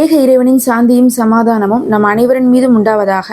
ஏக இறைவனின் சாந்தியும் சமாதானமும் நம் அனைவரின் மீதும் உண்டாவதாக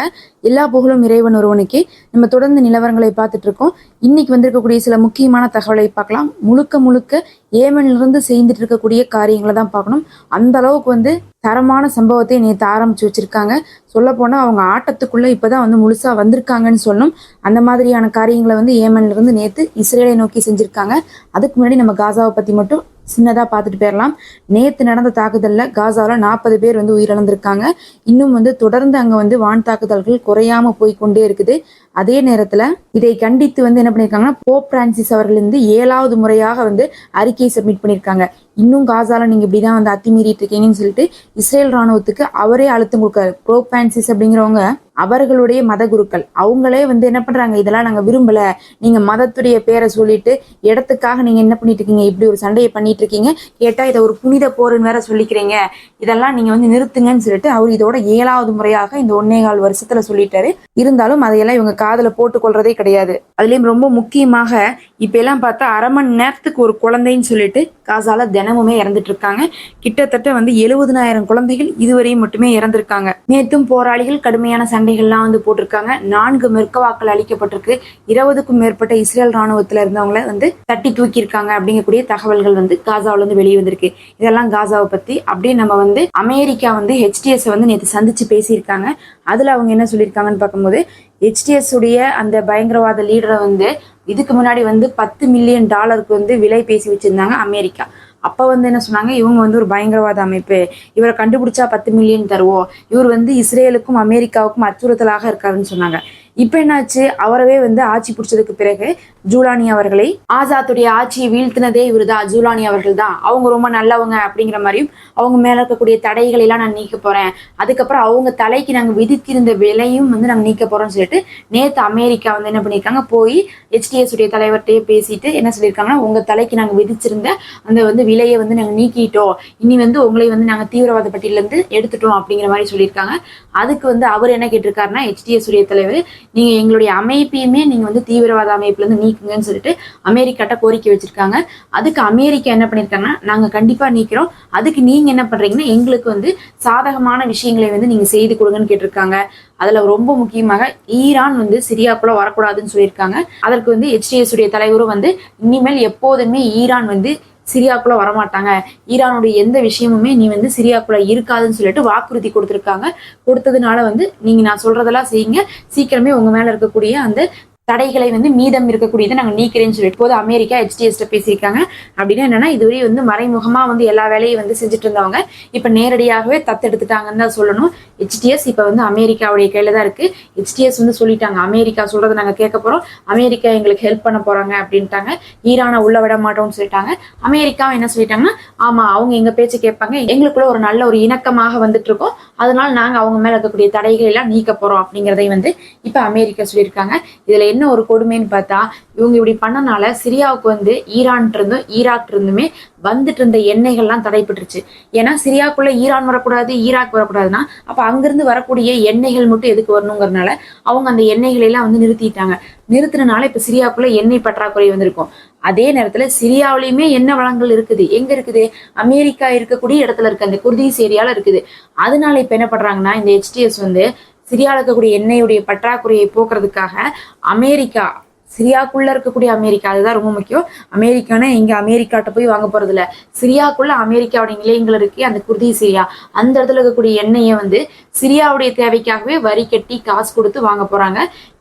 எல்லா புகழும் இறைவன் ஒருவனுக்கே. நம்ம தொடர்ந்து நிலவரங்களை பார்த்துட்டு இருக்கோம். இன்னைக்கு வந்திருக்கக்கூடிய சில முக்கியமான தகவலை பார்க்கலாம். முழுக்க முழுக்க ஏமனிலிருந்து செய்துட்டு இருக்கக்கூடிய காரியங்களை தான் பார்க்கணும். அந்த அளவுக்கு வந்து தரமான சம்பவத்தை நேற்று ஆரம்பிச்சு வச்சிருக்காங்க. சொல்ல போனால் அவங்க ஆட்டத்துக்குள்ள இப்போதான் வந்து முழுசா வந்திருக்காங்கன்னு சொல்லணும். அந்த மாதிரியான காரியங்களை வந்து ஏமன்ல இருந்து இஸ்ரேலை நோக்கி செஞ்சிருக்காங்க. அதுக்கு முன்னாடி நம்ம காசாவை பத்தி மட்டும் சின்னதாக பார்த்துட்டு போயிடலாம் நேற்று நடந்த தாக்குதலில் காசாவில் நாற்பது பேர் வந்து உயிரிழந்திருக்காங்க. இன்னும் வந்து தொடர்ந்து அங்கே வந்து வான் தாக்குதல்கள் குறையாம போய் கொண்டே இருக்குது. அதே நேரத்தில் இதை கண்டித்து வந்து என்ன பண்ணியிருக்காங்கன்னா போப் பிரான்சிஸ் அவர்கள் வந்து ஏழாவது முறையாக வந்து அறிக்கையை சப்மிட் பண்ணியிருக்காங்க இன்னும் காசால இப்படி தான் வந்து அத்துமீறிட்டு இருக்கீங்கன்னு சொல்லிட்டு இஸ்ரேல் ராணுவத்துக்கு அவரே அழுத்தம் கொடுக்காரு. போப் பிரான்சிஸ் அப்படிங்கிறவங்க அவர்களுடைய மத குருக்கள் அவங்களே வந்து என்ன பண்றாங்க? இதெல்லாம் நாங்க விரும்பல. நீங்க மதத்துடைய பேரை சொல்லிட்டு இடத்துக்காக நீங்க என்ன பண்ணிட்டு இருக்கீங்க? இப்படி ஒரு சண்டையை பண்ணிட்டு இருக்கீங்க. கேட்டா இதை ஒரு புனித போருன்னு வேற சொல்லிக்கிறீங்க. இதெல்லாம் நீங்க வந்து நிறுத்துங்கன்னு சொல்லிட்டு அவர் இதோட ஏழாவது முறையாக இந்த ஒன்னே கால் வருஷத்துல சொல்லிட்டாரு. இருந்தாலும் அதையெல்லாம் இவங்க காதுல போட்டு கொள்றதே கிடையாது. அதுலயும் ரொம்ப முக்கியமாக இப்ப எல்லாம் பார்த்தா அரை மணி நேரத்துக்கு ஒரு குழந்தைன்னு சொல்லிட்டு காசால தினமுமே இறந்துட்டு இருக்காங்க. கிட்டத்தட்ட வந்து எழுபதனாயிரம் குழந்தைகள் இதுவரையும் மட்டுமே இறந்திருக்காங்க. நேத்தும் போராளிகள் கடுமையான சண்டைகள்லாம் வந்து போட்டிருக்காங்க. நான்கு மெர்கவாக்கள் அளிக்கப்பட்டிருக்கு. இருபதுக்கும் மேற்பட்ட இஸ்ரேல் ராணுவத்துல இருந்தவங்கள வந்து தட்டி தூக்கியிருக்காங்க அப்படிங்கக்கூடிய தகவல்கள் வந்து காசாவுல இருந்து வெளியே வந்திருக்கு. இதெல்லாம் காசாவை பத்தி அப்படியே நம்ம வந்து அமெரிக்கா வந்து ஹெச்டிஎஸ்ஸை வந்து நேற்று சந்திச்சு பேசியிருக்காங்க. அதுல அவங்க என்ன சொல்லியிருக்காங்கன்னு பார்க்கும்போது ஹெச்டிஎஸ் உடைய அந்த பயங்கரவாத லீடரை வந்து இதுக்கு முன்னாடி வந்து பத்து மில்லியன் டாலருக்கு வந்து விலை பேசி வச்சிருந்தாங்க அமெரிக்கா. அப்போ வந்து என்ன சொன்னாங்க? இவங்க வந்து ஒரு பயங்கரவாத அமைப்பு. இவரை கண்டுபிடிச்சா பத்து மில்லியன் தருவோம். இவர் வந்து இஸ்ரேலுக்கும் அமெரிக்காவுக்கும் அச்சுறுத்தலாக இருக்காருன்னு சொன்னாங்க. இப்போ என்னாச்சு? அவரவே வந்து ஆட்சி பிடிச்சதுக்கு பிறகு ஜூலானி அவர்களை ஆசாத்துடைய ஆட்சியை வீழ்த்தினதே இவருதான் ஜூலானி அவர்கள் தான் அவங்க ரொம்ப நல்லவங்க அப்படிங்கிற மாதிரியும் அவங்க மேல இருக்கக்கூடிய தடைகளை எல்லாம் நான் நீக்க போறேன். அதுக்கப்புறம் அவங்க தலைக்கு நாங்க விதித்திருந்த விலையும் வந்து நாங்க நீக்க போறோம்னு சொல்லிட்டு நேத்து அமெரிக்கா வந்து என்ன பண்ணியிருக்காங்க? போய் ஹெச்டிஎஸ் உடைய தலைவர்கிட்டயே பேசிட்டு என்ன சொல்லியிருக்காங்கன்னா உங்க தலைக்கு நாங்க விதிச்சிருந்த அந்த வந்து விலையை வந்து நாங்க நீக்கிட்டோம். இனி வந்து உங்களை வந்து நாங்க தீவிரவாத பட்டியல இருந்து எடுத்துட்டோம் அப்படிங்கிற மாதிரி சொல்லியிருக்காங்க. அதுக்கு வந்து அவர் என்ன கேட்டிருக்காருன்னா ஹெச்டிஎஸ் உடைய தலைவர் நீங்க எங்களுடைய அமைப்பையுமே நீங்க வந்து தீவிரவாத அமைப்புல இருந்து நீக்குங்கன்னு சொல்லிட்டு அமெரிக்காட்ட கோரிக்கை வச்சிருக்காங்க. அதுக்கு அமெரிக்கா என்ன பண்ணிருக்காங்கன்னா நாங்க கண்டிப்பா நீக்கிறோம். அதுக்கு நீங்க என்ன பண்றீங்கன்னா எங்களுக்கு வந்து சாதகமான விஷயங்களை வந்து நீங்க செய்து கொடுங்கன்னு கேட்டிருக்காங்க. அதுல ரொம்ப முக்கியமாக ஈரான் வந்து சிரியாக்குள்ள வரக்கூடாதுன்னு சொல்லியிருக்காங்க. அதற்கு வந்து ஹெச்டிஎஸ் உடைய தலைவரும் வந்து இனிமேல் எப்போதுமே ஈரான் வந்து சிரியாக்குள்ள வரமாட்டாங்க. ஈரானுடைய எந்த விஷயமுமே நீ வந்து சிரியாக்குள்ள இருக்காதுன்னு சொல்லிட்டு வாக்குறுதி கொடுத்துருக்காங்க. கொடுத்ததுனால வந்து நீங்க நான் சொல்றதெல்லாம் செய்யுங்க. சீக்கிரமே உங்க மேல இருக்கக்கூடிய அந்த தடைகளை வந்து மீதம் இருக்கக்கூடியதை நாங்கள் நீக்கிறேன்னு சொல்லிட்டு போது அமெரிக்கா ஹெச்டிஎஸ்ட பேசியிருக்காங்க. அப்படின்னா என்னன்னா இதுவரை வந்து மறைமுகமா வந்து எல்லா வேலையும் வந்து செஞ்சுட்டு இருந்தவங்க இப்போ நேரடியாகவே தத்தெடுத்துட்டாங்கன்னு தான் சொல்லணும். ஹெச்டிஎஸ் இப்போ வந்து அமெரிக்காவுடைய கையில தான் இருக்கு. ஹெச்டிஎஸ் வந்து சொல்லிட்டாங்க. அமெரிக்கா சொல்றதை நாங்க கேட்க போறோம். அமெரிக்கா எங்களுக்கு ஹெல்ப் பண்ண போறாங்க அப்படின்ட்டாங்க. ஈரானை உள்ள விட மாட்டோம்னு சொல்லிட்டாங்க. அமெரிக்கா என்ன சொல்லிட்டாங்கன்னா ஆமா அவங்க எங்க பேச்சு கேட்பாங்க. எங்களுக்குள்ள ஒரு நல்ல ஒரு இணக்கமாக வந்துட்டு இருக்கோம் அதனால நாங்க அவங்க மேல இருக்கக்கூடிய தடைகளை எல்லாம் நீக்க போறோம் அப்படிங்கிறதையும் வந்து இப்போ அமெரிக்கா சொல்லியிருக்காங்க. இதுல என்ன ஒரு கொடுமைன்னு பார்த்தா இவங்க இப்படி பண்ணனால சிரியாவுக்கு வந்து ஈரான் இருந்தும் ஈராக் இருந்துமே வந்துட்டு இருந்த எண்ணெய்கள்லாம் தடைப்பட்டுருச்சு. ஏன்னா சிரியாக்குள்ளே ஈரான் வரக்கூடாது ஈராக் வரக்கூடாதுன்னா அப்ப அங்கிருந்து வரக்கூடிய எண்ணெய்கள் மட்டும் எதுக்கு வரணுங்கிறனால அவங்க அந்த எண்ணெய்களை எல்லாம் வந்து நிறுத்திட்டாங்க. நிறுத்தினால இப்ப சிரியாக்குள்ள எண்ணெய் பற்றாக்குறை வந்திருக்கும். அதே நேரத்துல சிரியாவிலயுமே என்ன வளங்கள் இருக்குது. எங்க இருக்குது? அமெரிக்கா இருக்கக்கூடிய இடத்துல இருக்கு அந்த குர்தீஸ் ஏரியால இருக்குது. அதனால இப்ப என்ன பண்றாங்கன்னா இந்த ஹெச்டிஎஸ் வந்து சிரியாவில் இருக்கக்கூடிய எண்ணெயுடைய பற்றாக்குறையை போக்குறதுக்காக அமெரிக்கா சிரியாக்குள்ள இருக்கக்கூடிய அமெரிக்கா அதுதான் ரொம்ப முக்கியம். அமெரிக்கானா இங்க அமெரிக்காட்ட போய் வாங்க போறது இல்ல சிரியாக்குள்ள அமெரிக்காவுடைய நிலையங்கள் இருக்கு அந்த குர்தி சிரியா. அந்த இடத்துல இருக்கக்கூடிய எண்ணெயை வந்து சிரியாவுடைய தேவைக்காகவே வரி கட்டி காசு கொடுத்து வாங்க போறாங்க.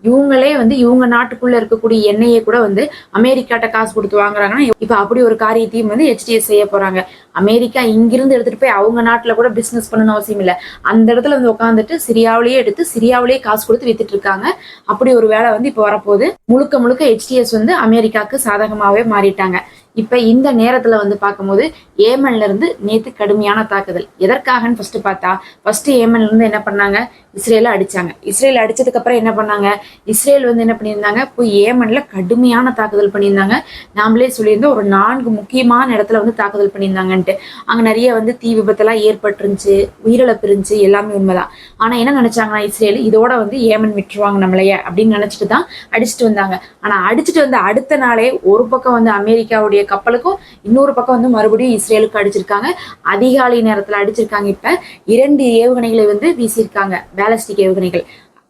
இவங்களே வந்து இவங்க நாட்டுக்குள்ள இருக்கக்கூடிய எண்ணெயை கூட வந்து அமெரிக்காட்ட காசு கொடுத்து வாங்குறாங்கன்னா இப்ப அப்படி ஒரு காரியத்தையும் வந்து ஹெச்டிஎஸ் செய்ய போறாங்க. அமெரிக்கா இங்கிருந்து எடுத்துட்டு போய் அவங்க நாட்டுல கூட பிசினஸ் பண்ணணும் அவசியம் இல்லை. அந்த இடத்துல வந்து உட்காந்துட்டு சிரியாவிலேயே எடுத்து சிரியாவிலேயே காசு கொடுத்து வித்துட்டு இருக்காங்க. அப்படி ஒரு வேலை வந்து இப்போ வரப்போகுது. முழுக்க முழுக்க ஹெச்டிஎஸ் வந்து அமெரிக்காவுக்கு சாதகமாகவே மாறிட்டாங்க. இப்ப இந்த நேரத்துல வந்து பார்க்கும்போது ஏமன்ல இருந்து நேத்து கடுமையான தாக்குதல். எதற்காகன்னு ஃபர்ஸ்ட் பார்த்தா ஃபர்ஸ்ட் ஏமன்ல இருந்து என்ன பண்ணாங்க? இஸ்ரேலை அடிச்சாங்க. இஸ்ரேல் அடிச்சதுக்கு அப்புறம் என்ன பண்ணாங்க? இஸ்ரேல் வந்து என்ன பண்ணியிருந்தாங்க? போய் ஏமன்ல கடுமையான தாக்குதல் பண்ணியிருந்தாங்க. நாமளே சொல்லியிருந்தோம் ஒரு நான்கு முக்கியமான இடத்துல வந்து தாக்குதல் பண்ணியிருந்தாங்கன்ட்டு. அங்க நிறைய வந்து தீ விபத்தெல்லாம் ஏற்பட்டுருந்துச்சு உயிரிழப்பு இருந்துச்சு எல்லாமே உண்மைதான். ஆனா என்ன நினைச்சாங்கன்னா இஸ்ரேல் இதோட வந்து ஏமன் விட்டுருவாங்க நம்மளைய அப்படின்னு நினைச்சிட்டு தான் அடிச்சுட்டு வந்தாங்க. ஆனா அடிச்சுட்டு வந்த அடுத்த நாளே ஒரு பக்கம் வந்து அமெரிக்காவுடைய கப்பலுக்கும் இன்னொரு பக்கம் வந்து மறுபடியும் இஸ்ரேலுக்கு அடிச்சிருக்காங்க. அதிகாலை நேரத்துல அடிச்சிருக்காங்க இப்ப. இரண்டு ஏவுகணைகளை வந்து வீசியிருக்காங்க. பேலஸ்டிக் ஏவுகணைகள்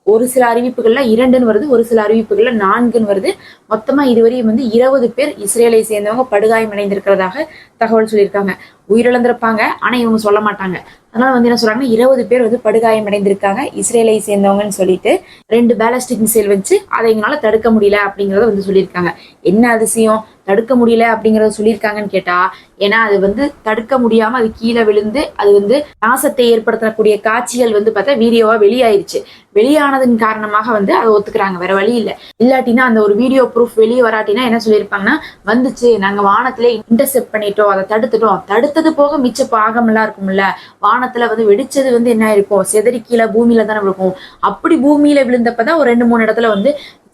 ஒரு சில அறிவிப்புகள்ல இரண்டுன்னு வருது ஒரு சில அறிவிப்புகள்ல நான்குன்னு வருது. மொத்தமா இதுவரையும் வந்து இருபது பேர் இஸ்ரேலை சேர்ந்தவங்க படுகாயமடைந்திருக்கிறதாக தகவல் சொல்லியிருக்காங்க. உயிரிழந்திருப்பாங்க. ஆனா இவங்க சொல்ல மாட்டாங்க. அதனால வந்து என்ன சொல்றாங்கன்னா இருபது பேர் வந்து படுகாயம் அடைந்திருக்காங்க. இஸ்ரேலை சேர்ந்தவங்கன்னு சொல்லிட்டு ரெண்டு பேலஸ்டிக் மிசைல் வச்சு அதை எங்களால தடுக்க முடியல அப்படிங்கறத வந்து சொல்லியிருக்காங்க. என்ன அதிசயம்? தடுக்க முடியல அப்படிங்கறத சொல்லியிருக்காங்கன்னு கேட்டா ஏன்னா அது வந்து தடுக்க முடியாம அது கீழே விழுந்து அது வந்து நாசத்தை ஏற்படுத்தக்கூடிய காட்சிகள் வந்து பார்த்தா வீடியோவா வெளியாயிருச்சு. வெளியானதன் காரணமாக வந்து அதை ஒத்துக்கிறாங்க. வேற வழி இல்ல. இல்லாட்டினா அந்த ஒரு வீடியோ ப்ரூஃப் வெளியே வராட்டினா என்ன சொல்லியிருப்பாங்கன்னா வந்துச்சு. நாங்க வானத்திலே இன்டர்செப்ட் பண்ணிட்டோம். அதை தடுத்துட்டோம். தடுத்து செத்தது போக மிச்ச பாகமெல்லாம் இருக்கும்ல. வானத்துல வந்து வெடிச்சது வந்து என்ன இருக்கும் செதறி கீழே பூமியில தானே இருக்கும் அப்படி பூமியில விழுந்தப்பதான் ஒரு ரெண்டு மூணு இடத்துல வந்து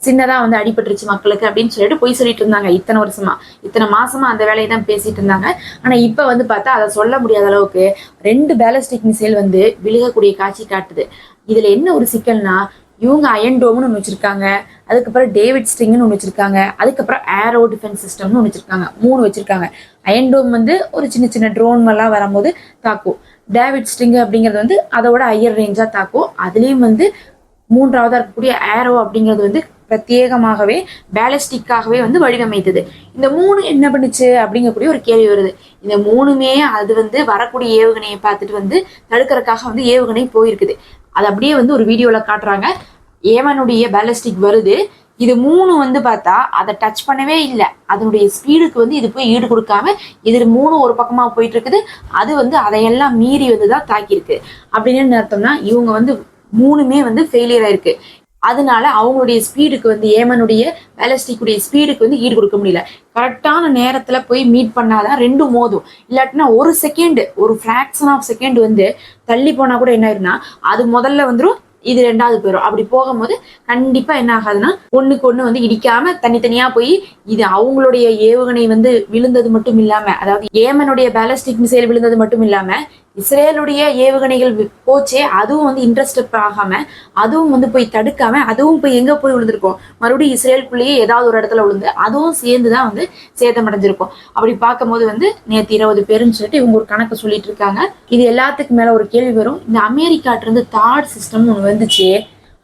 சின்னதா வந்து அடிபட்டுருச்சு மக்களுக்கு அப்படின்னு சொல்லிட்டு போய் சொல்லிட்டு இருந்தாங்க. இத்தனை வருஷமா. இத்தனை மாசமா அந்த வேலையை தான் பேசிட்டு இருந்தாங்க. ஆனா இப்ப வந்து பார்த்தா அதை சொல்ல முடியாத அளவுக்கு ரெண்டு பேலஸ்டிக் மிசைல் வந்து விழுகக்கூடிய காட்சி காட்டுது. இதுல என்ன ஒரு சிக்கல்னா இவங்க அயன் டோம்னு ஒன்று வச்சிருக்காங்க. அதுக்கப்புறம் டேவிட் ஸ்ட்ரிங்னு ஒன்று வச்சிருக்காங்க. அதுக்கப்புறம் ஏரோ டிஃபென்ஸ் சிஸ்டம்னு ஒன்று வச்சிருக்காங்க. மூணு வச்சிருக்காங்க. அயன் டோம் வந்து ஒரு சின்ன சின்ன ட்ரோன் எல்லாம் வரும்போது தாக்கும். டேவிட் ஸ்ட்ரிங் அப்படிங்கிறது வந்து அதோட ஹையர் ரேஞ்சாக தாக்கும். அதுலேயும் வந்து மூன்றாவதாக இருக்கக்கூடிய ஏரோ அப்படிங்கிறது வந்து பிரத்யேகமாகவே பேலஸ்டிக்காகவே வந்து வடிவமைத்தது. இந்த மூணு என்ன பண்ணுச்சு அப்படிங்கக்கூடிய ஒரு கேள்வி வருது. இந்த மூணுமே அது வந்து வரக்கூடிய ஏவுகணையை பார்த்துட்டு வந்து தடுக்கிறதுக்காக வந்து ஏவுகணை போயிருக்குது. அது அப்படியே வந்து ஒரு வீடியோவில் காட்டுறாங்க. ஏவனுடைய பேலஸ்டிக் வருது. இது மூணு வந்து பார்த்தா அதை டச் பண்ணவே இல்லை. அதனுடைய ஸ்பீடுக்கு வந்து இது போய் ஈடு கொடுக்காம இது மூணு ஒரு பக்கமாக போயிட்டு இருக்குது. அது வந்து அதையெல்லாம் மீறி வந்து தான் தாக்கியிருக்கு. அப்படின்னு அர்த்தம்னா இவங்க வந்து மூணுமே வந்து ஃபெயிலியர் ஆயிருக்கு. அதனால அவங்களுடைய ஸ்பீடுக்கு வந்து ஏமனுடைய பேலஸ்டிக்குடைய ஸ்பீடுக்கு வந்து ஈடு கொடுக்க முடியல. கரெக்டான நேரத்துல போய் மீட் பண்ணாதான் ரெண்டும் மோதும். இல்லாட்டினா ஒரு செகண்ட் ஒரு ஃபிராக்ஷன் ஆஃப் செகண்ட் வந்து தள்ளி போனா கூட என்ன ஆயிருன்னா அது முதல்ல வந்துடும் இது ரெண்டாவது போயிடும் அப்படி போகும்போது கண்டிப்பா என்ன ஆகாதுன்னா ஒண்ணுக்கு ஒண்ணு வந்து இடிக்காம தனித்தனியா போய் இது அவங்களுடைய ஏவுகணை வந்து விழுந்தது மட்டும் இல்லாம அதாவது ஏமனுடைய பேலஸ்டிக் மிசைல் விழுந்தது மட்டும் இல்லாம இஸ்ரேலுடைய ஏவுகணைகள் போச்சே அதுவும் வந்து இன்ட்ரெஸ்ட் ஆகாம அதுவும் வந்து போய் தடுக்காம அதுவும் போய் எங்க போய் விழுந்திருக்கும்? மறுபடியும் இஸ்ரேலுக்குள்ளேயே ஏதாவது ஒரு இடத்துல விழுந்து அதுவும் சேர்ந்து தான் வந்து சேதமடைஞ்சிருக்கும். அப்படி பார்க்கும்போது வந்து நேற்று இருபது பேருன்னு சொல்லிட்டு இவங்க ஒரு கணக்கு சொல்லிட்டு இருக்காங்க. இது எல்லாத்துக்கும் மேல ஒரு கேள்வி வரும். இந்த அமெரிக்காட்ட இருந்து தாட் சிஸ்டம் ஒன்று வந்துச்சு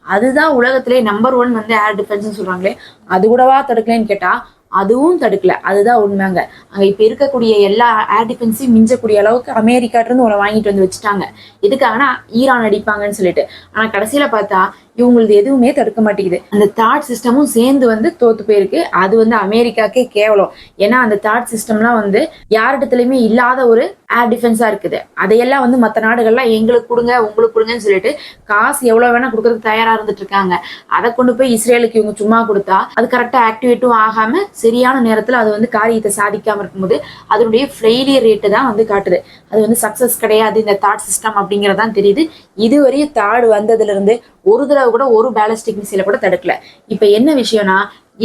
அதுதான் உலகத்திலே நம்பர் ஒன் வந்து ஏர் டிஃபென்ஸ் சொல்றாங்களே அது கூடவா தடுக்கலன்னு கேட்டா அதுவும் தடுக்கல. அதுதான் உண்மைங்க. அங்க இப்ப இருக்கக்கூடிய எல்லா ஏர் டிஃபென்ஸையும் மிஞ்சக்கூடிய அளவுக்கு அமெரிக்காட்ட இருந்து உன வாங்கிட்டு வந்து வச்சுட்டாங்க. எதுக்காகனா ஈரான் அடிப்பாங்கன்னு சொல்லிட்டு. ஆனா கடைசியில பார்த்தா இவங்களுக்கு எதுவுமே தடுக்க மாட்டேங்குது. அந்த தாட் சிஸ்டமும் சேர்ந்து வந்து தோத்து போயிருக்கு. அது வந்து அமெரிக்காக்கே கேவலம். ஏன்னா அந்த தாட் சிஸ்டம்லாம் வந்து யாரிடத்துலயுமே இல்லாத ஒரு ஏர் டிஃபென்ஸா இருக்குது. அதையெல்லாம் வந்து மற்ற நாடுகள்லாம் எங்களுக்கு கொடுங்க உங்களுக்கு கொடுங்கன்னு சொல்லிட்டு காசு எவ்வளவு வேணா கொடுக்கறதுக்கு தயாரா இருந்துட்டு இருக்காங்க. அதை கொண்டு போய் இஸ்ரேலுக்கு இவங்க சும்மா கொடுத்தா அது கரெக்டா ஆக்டிவேட்டும் ஆகாம சரியான நேரத்தில் அது வந்து காரியத்தை சாதிக்காம இருக்கும்போது அதனுடைய ஃபெயிலியர் ரேட்டு தான் வந்து காட்டுது. அது வந்து சக்சஸ் கிடையாது இந்த தாட் சிஸ்டம் அப்படிங்கிறதான் தெரியுது. இதுவரையும் தாடு வந்ததுல இருந்து ஒரு தடவை கூட ஒரு பேலஸ்டிக் மிசைல கூட தடுக்கல. இப்போ என்ன விஷயம்னா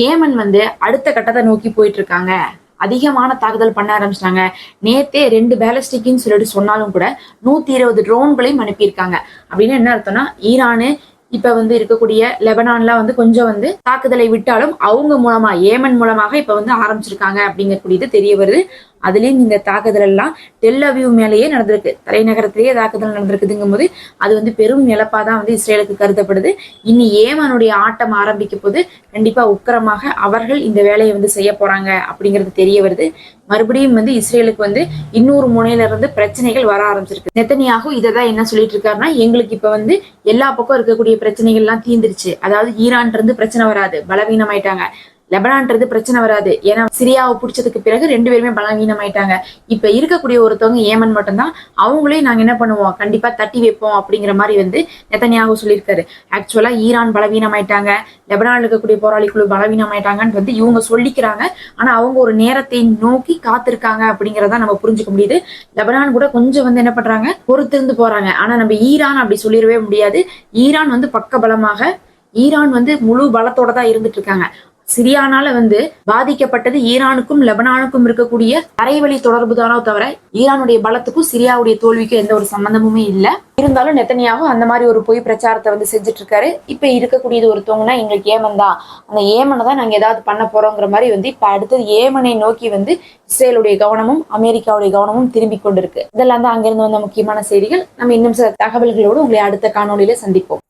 ஏமன் வந்து அடுத்த கட்டத்தை நோக்கி போயிட்டு இருக்காங்க அதிகமான தாக்குதல் பண்ண ஆரம்பிச்சிட்டாங்க. நேத்தே ரெண்டு பேலஸ்டிக்னு சொல்லிட்டு சொன்னாலும் கூட நூத்தி இருபது ட்ரோன்களையும் அனுப்பியிருக்காங்க. அப்படின்னு என்ன அர்த்தம்னா ஈரானு இப்ப வந்து இருக்கக்கூடிய லெபனான்ல வந்து கொஞ்சம் வந்து தாக்குதலை விட்டாலும் அவங்க மூலமா ஏமன் மூலமாக இப்ப வந்து ஆரம்பிச்சிருக்காங்க அப்படிங்கக்கூடியது தெரிய வருது. அதுலயும் இந்த தாக்குதல் எல்லாம் டெல்லவியூ மேலேயே நடந்திருக்கு. தலைநகரத்திலேயே தாக்குதல் நடந்திருக்குதுங்கும் போது அது வந்து பெரும் இழப்பாக தான் வந்து இஸ்ரேலுக்கு கருதப்படுது. இனி ஏமனுடைய ஆட்டம் ஆரம்பிக்க போது கண்டிப்பா உக்கிரமாக அவர்கள் இந்த வேலையை வந்து செய்ய போறாங்க அப்படிங்கிறது தெரிய வருது. மறுபடியும் வந்து இஸ்ரேலுக்கு வந்து இன்னொரு முனையில இருந்து பிரச்சனைகள் வர ஆரம்பிச்சிருக்கு. நெத்தனியாகும் இதை தான் என்ன சொல்லிட்டு இருக்காருன்னா எங்களுக்கு இப்ப வந்து எல்லா பக்கம் இருக்கக்கூடிய பிரச்சனைகள் எல்லாம் தீந்துருச்சு. அதாவது ஈரான் இருந்து பிரச்சனை வராது. பலவீனமாயிட்டாங்க. லெபனான்றது பிரச்சனை வராது. ஏன்னா சிரியாவை பிடிச்சதுக்கு பிறகு ரெண்டு பேருமே பலவீனமாயிட்டாங்க. இப்ப இருக்கக்கூடிய ஒருத்தவங்க ஏமன் மட்டும்தான் அவங்களே நாங்க என்ன பண்ணுவோம்? கண்டிப்பா தட்டி வைப்போம் அப்படிங்கிற மாதிரி வந்து நெத்தனியாக சொல்லியிருக்காரு. ஆக்சுவலா ஈரான் பலவீனமாயிட்டாங்க. லெபனான் இருக்கக்கூடிய போராளி குழு பலவீனமாயிட்டாங்கன்னு வந்து இவங்க சொல்லிக்கிறாங்க. ஆனா அவங்க ஒரு நேரத்தை நோக்கி காத்திருக்காங்க அப்படிங்கிறத நம்ம புரிஞ்சுக்க முடியுது. லெபனான் கூட கொஞ்சம் வந்து என்ன பண்றாங்க? பொறுத்திருந்து போறாங்க. ஆனா நம்ம ஈரான் அப்படி சொல்லிடவே முடியாது. ஈரான் வந்து பக்க பலமாக ஈரான் வந்து முழு பலத்தோட தான் இருந்துட்டு இருக்காங்க. சிரியானால வந்து பாதிக்கப்பட்டது ஈரானுக்கும் லெபனானுக்கும் இருக்கக்கூடிய தரைவழி தொடர்பு தானோ தவிர ஈரானுடைய பலத்துக்கும் சிரியாவுடைய தோல்விக்கும் எந்த ஒரு சம்பந்தமுமே இல்ல. இருந்தாலும் நெத்தனியாவும் அந்த மாதிரி ஒரு பொய் பிரச்சாரத்தை வந்து செஞ்சுட்டு இருக்காரு இப்ப இருக்கக்கூடியது ஒருத்தவங்கன்னா எங்களுக்கு ஏமன் தான். அந்த ஏமனை தான் நாங்க ஏதாவது பண்ண போறோங்கிற மாதிரி வந்து இப்ப அடுத்தது ஏமனை நோக்கி வந்து இஸ்ரேலுடைய கவனமும் அமெரிக்காவுடைய கவனமும் திரும்பி கொண்டிருக்கு. இதெல்லாம் தான் அங்கிருந்து வந்த முக்கியமான செய்திகள். நம்ம இன்னும் சில தகவல்களோடு உங்களை அடுத்த காணொளியில சந்திப்போம்.